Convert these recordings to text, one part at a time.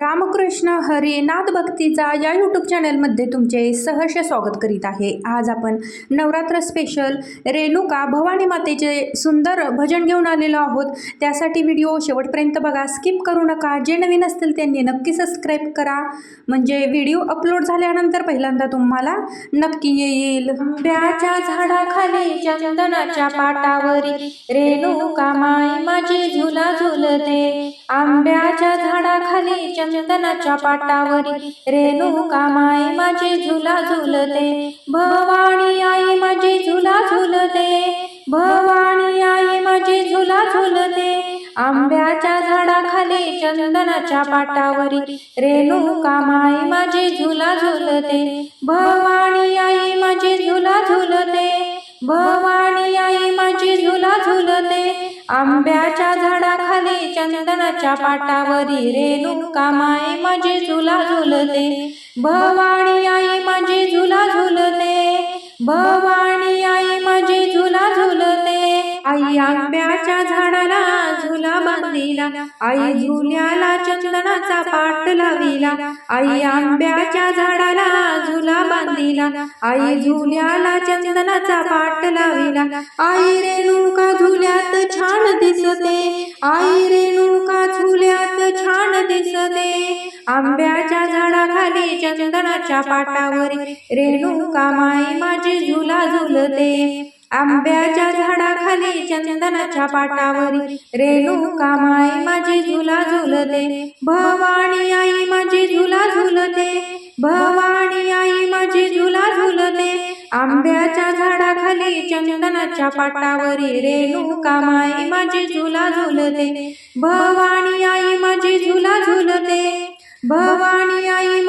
रामकृष्ण हरी नाद भक्तीचा या यूट्यूब चॅनलमध्ये तुमचे सहर्ष स्वागत करीत आहे. आज आपण नवरात्र स्पेशल रेणुका भवानी मातेचे सुंदर भजन घेऊन आलेलो आहोत. त्यासाठी व्हिडिओ शेवटपर्यंत बघा स्किप करू नका. जे नवीन असतील त्यांनी नक्की सबस्क्राईब करा. म्हणजे व्हिडिओ अपलोड झाल्यानंतर पहिल्यांदा तुम्हाला नक्की येईल. आंब्याच्या झाडाखाली चंदनाच्या पाटावरी रेणुका माई माझी झुला झुलते. आंब्याच्या झाडाखाली चंदनाच्या पाटावरी रेणुका माई माझी झुला झुलते. भवानी आई माझी झुला झुलते. भवानी आई माझी झुला झुलते. आंब्याच्या झाडाखाली चंदनाच्या पाटावरी रेणुका माई माझी झुला झुलते. भवानी आई माझी झुला झुलते. भवानी आई माझी झुला झुलते. आंब्याच्या झाडा झाले चंदनाच्या पाटावरी रेणुका माय माझी झुला झुलते. भवानी आई माझी झुला झुलते. भवानी आई आंब्याच्या झाडाला झुला बांधिला आई झुल्याला चंदनाचा पाट लाविला आई आंब्याच्या झाडाला झुला बांधिला आई झुल्याला चंदनाचा पाट लाविला आई रेणुका झुल्यात छान दिसते. आई रेणुका झुल्यात छान दिसते. आंब्याच्या झाडाखाली चंदनाच्या पाटावर रेणुका माई माझी झुला झुलते. आंब्याच्या झाडाखाली चंदनाच्या पाटावरी. रेणू कामाई माझी झुला झुलते. भवानी आई माझी झुला झुलते. भवानी आई माझी झुला झुलते. आंब्याच्या झाडाखाली चंदनाच्या पाटावरी. रेणू कामाई माझी झुला झुलते. भवानी आई माझी झुला झुलते. भवानी आई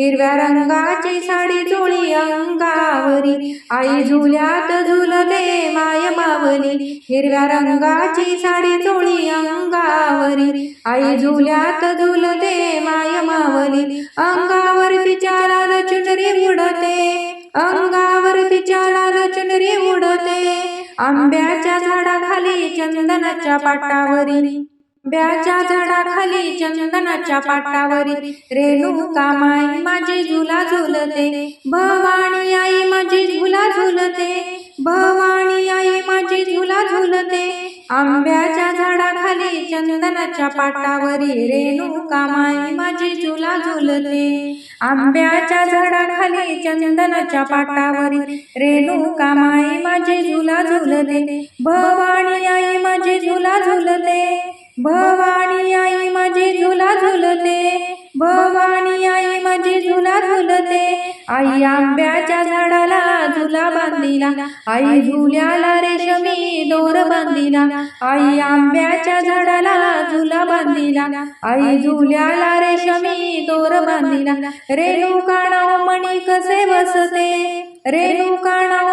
हिरव्या रंगाची साडी चोळी अंगावरी. आई झुल्यात झुलते माय मावली. हिरव्या रंगाची साडी चोळी अंगावरी. आई झुल्यात झुलते माय मावली. अंगावर तिच्या लाल चुनरी उडते. अंगावर तिच्या लाल चुनरी उडते. आंब्याच्या झाडाखाली चंदनाच्या पाटावरी. आंब्याच्या झाडाखाली चंदनाच्या पाटावरी रेणुका माई माझी झुला झुलते. भवानी आई माझी झुला झुलते. भवानी आई माझी झुला झुलते. आंब्याच्या झाडाखाली चंदनाच्या पाटावरी रेणुका माई माझी झुला झुलते. आंब्याच्या झाडाखाली चंदनाच्या पाटावरी रेणुका माई माझी झुला झुलते. भवानी आई माझी झुला झुलते. भवानी आई माझी झुला झुलते. भवानी आई माझी झुला झुलते. आई आंब्याच्या झाडाला झुला बांधिला. आई झुल्याला रेशमी दोर बांधिला. आई आंब्याच्या झाडाला झुला बांधिला. आई झुल्याला रेशमी दोर बांधिला. रेणुका नाव मणी कसे बसते? रेणुका नाव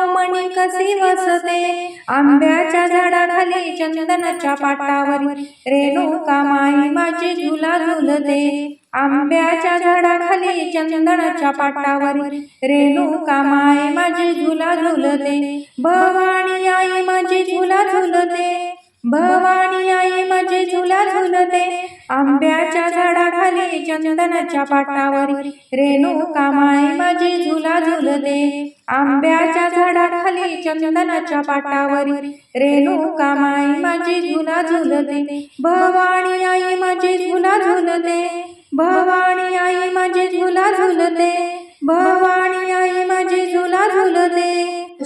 मी कसे वसते आंब्याच्या झाडाखाली चंदनाच्या पाटावरी. रेणुका माई माझी झुला झुलते. आंब्याच्या झाडाखाली चंदनाच्या पाटावरी. रेणुका माई माझी झुला झुलते. भवानी आई माझी झुला झुलते. भवानी आई माझे झुला झुलते. आंब्याच्या झाडाखाली चंदनाच्या पाटावर. रेणू कामाई माझी झुला झुलते. आंब्याच्या झाडाखाली चंदनाच्या पाटावर. रेणू कामाई माझी झुला झुलते. भवानी आई माझे झुला झुलते. भवानी आई माझे झुला